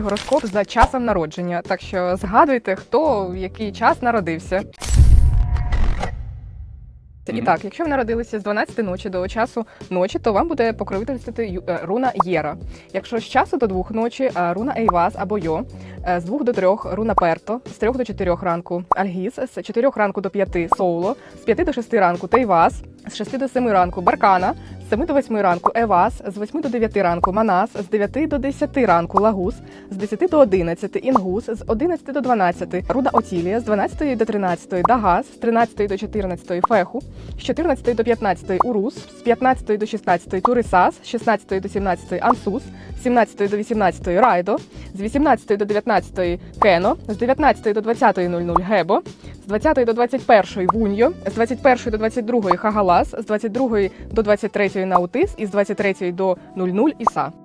Гороскоп за часом народження. Так що згадуйте, хто в який час народився. І так, якщо ви народилися з 12 ночі до часу ночі, то вам буде покровительствувати е, руна Єра. Якщо з часу до двох ночі е, руна Ейвас або Йо, е, з двох до трьох руна Перто, з трьох до чотирьох ранку Альгіс, з чотирьох ранку до п'яти Соуло, з п'яти до шести ранку Тейвас, з шести до семи ранку Баркана, з семи до восьми ранку Евас, з восьми до дев'яти ранку Манас, з дев'яти до десяти ранку Лагус, з 10 до 11 Інгус, з 11 до 12 Руда Отілія, з 12 до 13 Дагас, з 13 до 14 Феху, з 14 до 15 Урус, з 15 до 16 Турисас, з 16 до 17 Ансус, з 17 до 18 Райдо, з 18 до 19 Кено, з 19 до 20.00 Гебо, з 20 до 21 Вуньо, з 21 до 22 Хагалас, з 22 до 23 Наутис і з 23 до 00 Іса.